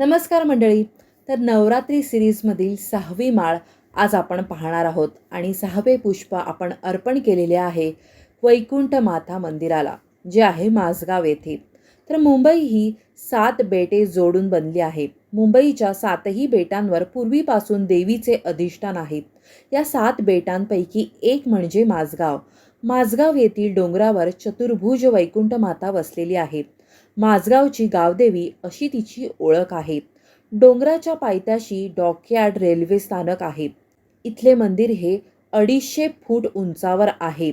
नमस्कार मंडळी. तर नवरात्री सिरीजमधील सहावी माळ आज आपण पाहणार आहोत आणि सहावे पुष्प आपण अर्पण केलेले आहे वैकुंठ माता मंदिराला जे आहे माझगाव येथे. तर मुंबई ही सात बेटे जोडून बनली आहे. मुंबईच्या सातही बेटांवर पूर्वीपासून देवीचे अधिष्ठान आहे. या सात बेटांपैकी एक म्हणजे माझगाव माझगाव येथील डोंगरावर चतुर्भुज वैकुंठ माता वसलेली आहे. माझगावची गावदेवी अशी तिची ओळख आहे. डोंगराच्या पायथ्याशी डॉकयार्ड रेल्वे स्थानक आहे. इथले मंदिर हे अडीचशे फूट उंचावर आहे.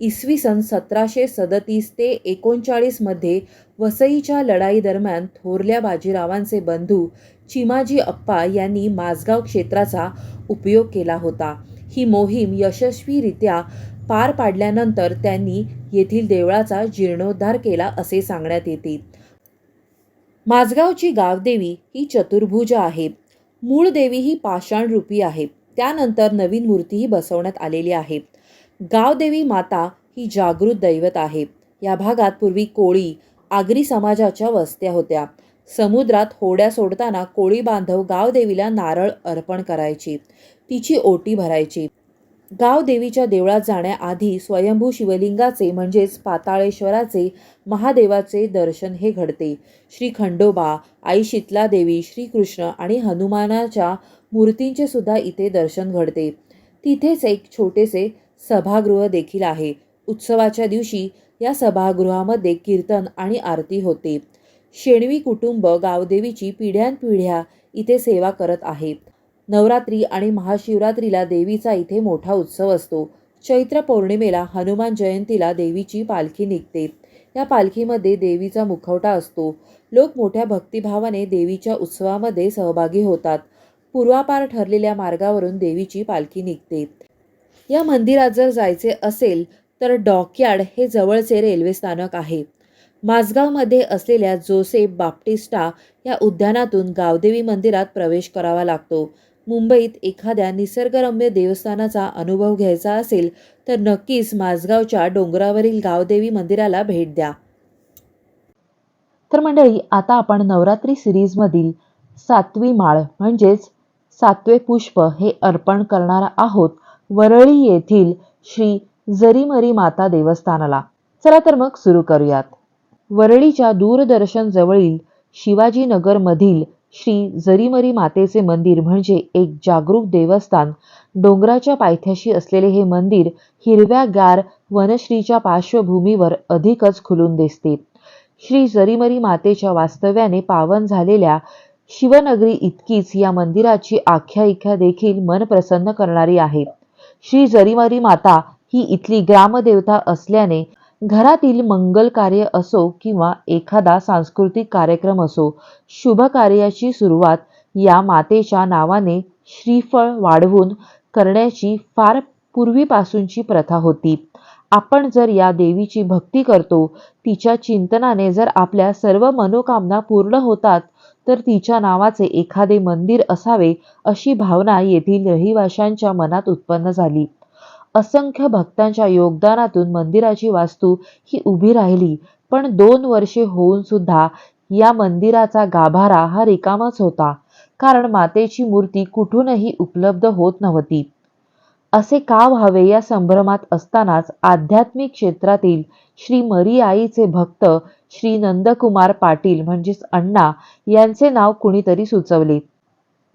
इसवी सन सतराशे सदतीस ते एकोणचाळीसमध्ये वसईच्या लढाई दरम्यान थोरल्या बाजीरावांचे बंधू चिमाजी अप्पा यांनी माझगाव क्षेत्राचा उपयोग केला होता. ही मोहीम यशस्वीरित्या पार पाडल्यानंतर त्यांनी येथील देवळाचा जीर्णोद्धार केला असे सांगण्यात येते. माझगावची गावदेवी ही चतुर्भुज आहे. मूळ देवी ही पाषाणरूपी आहे. त्यानंतर नवीन मूर्तीही बसवण्यात आलेली आहे. गावदेवी माता ही जागृत दैवत आहे. या भागात पूर्वी कोळी आगरी समाजाच्या वस्त्या होत्या. समुद्रात होड्या सोडताना कोळी बांधव गावदेवीला नारळ अर्पण करायची. तिची ओटी भरायची. गावदेवीच्या देवळात जाण्याआधी स्वयंभू शिवलिंगाचे म्हणजेच पाताळेश्वराचे महादेवाचे दर्शन हे घडते. श्री खंडोबा आई शीतला देवी श्रीकृष्ण आणि हनुमानाच्या मूर्तींचे सुद्धा इथे दर्शन घडते. तिथेच एक छोटेसे सभागृह देखील आहे. उत्सवाच्या दिवशी या सभागृहामध्ये कीर्तन आणि आरती होते. शेणवी कुटुंब गावदेवीची पिढ्यानपिढ्या इथे सेवा करत आहेत नवरात्री आणि महाशिवरात्रीला देवीचा इथे मोठा उत्सव असतो. चैत्र पौर्णिमेला हनुमान जयंतीला देवीची पालखी निघते. या पालखीमध्ये देवीचा मुखवटा असतो. लोक मोठ्या भक्तिभावाने देवीच्या उत्सवामध्ये सहभागी होतात. पूर्वापार ठरलेल्या मार्गावरून देवीची पालखी निघते. या मंदिरात जर जायचे असेल तर डॉकयार्ड हे जवळचे रेल्वे स्थानक आहे. माझगावमध्ये असलेल्या जोसेफ बाप्टिस्टा या उद्यानातून गावदेवी मंदिरात प्रवेश करावा लागतो. मुंबईत एखाद्या निसर्गरम्य देवस्थानाचा अनुभव घ्यायचा असेल तर नक्कीच माझगावच्या डोंगरावरील गावदेवी मंदिराला भेट द्या. तर मंडळी आता आपण नवरात्री सिरीजमधील सातवी माळ म्हणजेच सातवे पुष्प हे अर्पण करणार आहोत वरळी येथील श्री जरीमरी माता देवस्थानाला. चला तर मग सुरू करूयात. वरळीच्या दूरदर्शन जवळील शिवाजीनगरमधील श्री जरीमरी मातेचे मंदिर म्हणजे एक जागरूक देवस्थान. डोंगराच्या पायथ्याशी असलेले हे मंदिर हिरव्यागार वनश्रीच्या पार्श्वभूमीवर अधिकच खुलून दिसते. श्री जरीमरी मातेच्या वास्तव्याने पावन झालेल्या शिवनगरी इतकीच या मंदिराची आख्यायिका देखील मन प्रसन्न करणारी आहे. श्री जरीमरी माता ही इथली ग्रामदेवता असल्याने घरातील मंगल कार्य असो किंवा एखादा सांस्कृतिक कार्यक्रम असो शुभ कार्याची सुरुवात या मातेच्या नावाने श्रीफळ वाढवून करण्याची फार पूर्वीपासूनची प्रथा होती. आपण जर या देवीची भक्ती करतो तिच्या चिंतनाने जर आपल्या सर्व मनोकामना पूर्ण होतात तर तिच्या नावाचे एखादे मंदिर असावे अशी भावना येथील रहिवाशांच्या मनात उत्पन्न झाली. असंख्य भक्तांच्या योगदानातून मंदिराची वास्तू ही उभी राहिली. पण दोन वर्षे होऊन सुद्धा या मंदिराचा गाभारा हा रिकामाच होता. कारण मातेची मूर्ती कुठूनही उपलब्ध होत नव्हती. असे का व्हावे या संभ्रमात असतानाच आध्यात्मिक क्षेत्रातील श्री मरी आईचे भक्त श्री नंदकुमार पाटील म्हणजेच अण्णा यांचे नाव कुणीतरी सुचवले.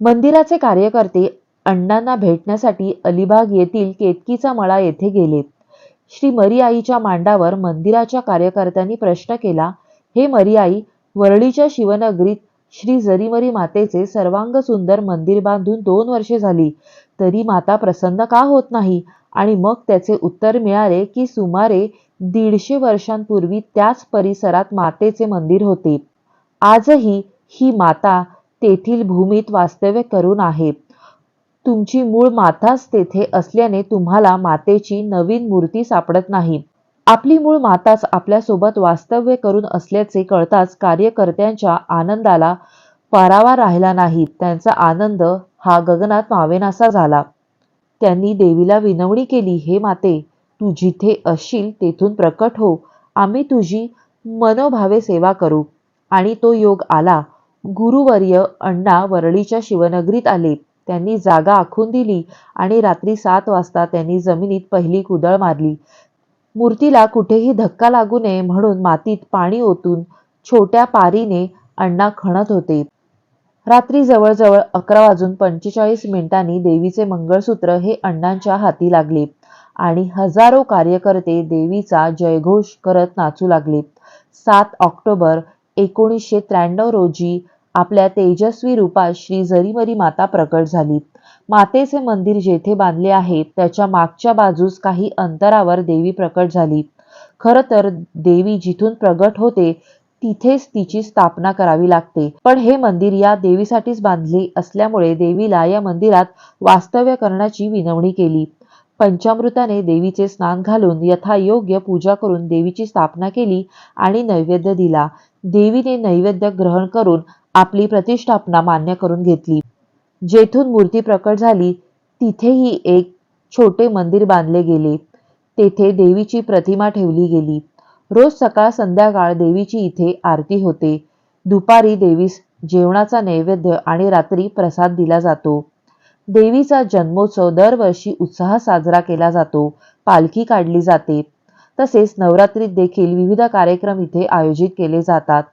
मंदिराचे कार्यकर्ते अण्णांना भेटण्यासाठी अलिबाग येथील केतकीचा मळा येथे गेलेत श्री मरी आईच्या मांडावर मंदिराच्या कार्यकर्त्यांनी प्रश्न केला हे मरी आई वरळीच्या शिवनगरीत श्री जरीमरी मातेचे सर्वांग सुंदर मंदिर बांधून दोन वर्षे झाली तरी माता प्रसन्न का होत नाही? आणि मग त्याचे उत्तर मिळाले की सुमारे दीडशे वर्षांपूर्वी त्याच परिसरात मातेचे मंदिर होते. आजही ही माता तेथील भूमीत वास्तव्य करून आहे. तुमची मूळ माताच तेथे असल्याने तुम्हाला मातेची नवीन मूर्ती सापडत नाही. आपली मूळ माताच आपल्यासोबत वास्तव्य करून असल्याचे कळताच कार्यकर्त्यांच्या आनंदाला पारावा राहिला नाही. त्यांचा आनंद हा गगनात मावेनासा झाला. त्यांनी देवीला विनवणी केली हे माते तू जिथे असशील तेथून प्रकट हो. आम्ही तुझी मनोभावे सेवा करू. आणि तो योग आला. गुरुवर्य अण्णा वरळीच्या शिवनगरीत आले. त्यांनी जागा आखून दिली आणि रात्री सात वाजता त्यांनी जमिनीत पहिली कुदळ मारली. मूर्तीला कुठेही धक्का लागू नये म्हणून मातीत पाणी ओतून छोट्या पारीने अण्णा खणत होते. रात्री जवळजवळ अकरा वाजून पंचेचाळीस मिनिटांनी देवीचे मंगळसूत्र हे अण्णांच्या हाती लागले आणि हजारो कार्यकर्ते देवीचा जयघोष करत नाचू लागले. सात ऑक्टोबर एकोणीसशे त्र्याण्णव रोजी आपल्या तेजस्वी रूपात श्री जरीमरी माता प्रकट झाली. मातेचे मंदिर जेथे बांधले आहे त्याच्या मागच्या बाजूस काही अंतरावर देवी प्रकट झाली. खरं तर देवी जिथून प्रगट होते तिथेच तिची स्थापना करावी लागते. पण हे मंदिर या देवीसाठीच बांधले असल्यामुळे देवीला या मंदिरात वास्तव्य करण्याची विनवणी केली. पंचामृताने देवीचे स्नान घालून यथायोग्य पूजा करून देवीची स्थापना केली आणि नैवेद्य दिला. देवीने नैवेद्य ग्रहण करून आपली प्रतिष्ठापना मान्य करून घेतली. जेथून मूर्ती प्रकट झाली तिथेही एक छोटे मंदिर बांधले गेले. तेथे देवीची प्रतिमा ठेवली गेली. रोज सकाळ संध्याकाळ देवीची इथे आरती होते. दुपारी देवीस जेवणाचा नैवेद्य आणि रात्री प्रसाद दिला जातो. देवीचा जन्मोत्सव दरवर्षी उत्साहात साजरा केला जातो पालखी काढली जाते. तसेच नवरात्रीत देखील विविध कार्यक्रम इथे आयोजित केले जातात.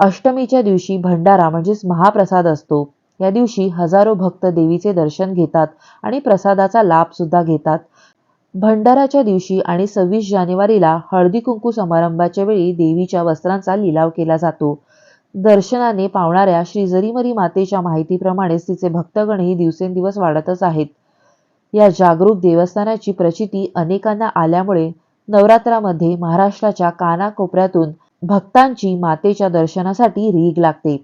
अष्टमीच्या दिवशी भंडारा म्हणजेच महाप्रसाद असतो. या दिवशी हजारो भक्त देवीचे दर्शन घेतात आणि प्रसादाचा लाभ सुद्धा घेतात. भंडाराच्या दिवशी आणि सव्वीस जानेवारीला हळदी कुंकू समारंभाच्या वेळी देवीच्या वस्त्रांचा लिलाव केला जातो. दर्शनाने पावणाऱ्या श्री जरीमरी मातेच्या माहितीप्रमाणेच तिचे भक्तगणही दिवसेंदिवस वाढतच आहेत. या जागरूक देवस्थानाची प्रचिती अनेकांना आल्यामुळे नवरात्रामध्ये महाराष्ट्राच्या कानाकोपऱ्यातून भक्तांची मातेच्या दर्शनासाठी रीग लागते.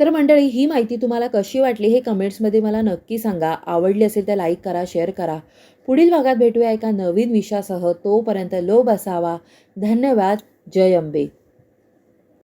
तर मंडळी ही माहिती तुम्हाला कशी वाटली हे कमेंट्समध्ये मला नक्की सांगा. आवडली असेल तर लाईक करा शेअर करा. पुढील भागात भेटूया एका नवीन विषयासह. तोपर्यंत लोभ असावा. धन्यवाद. जय अंबे.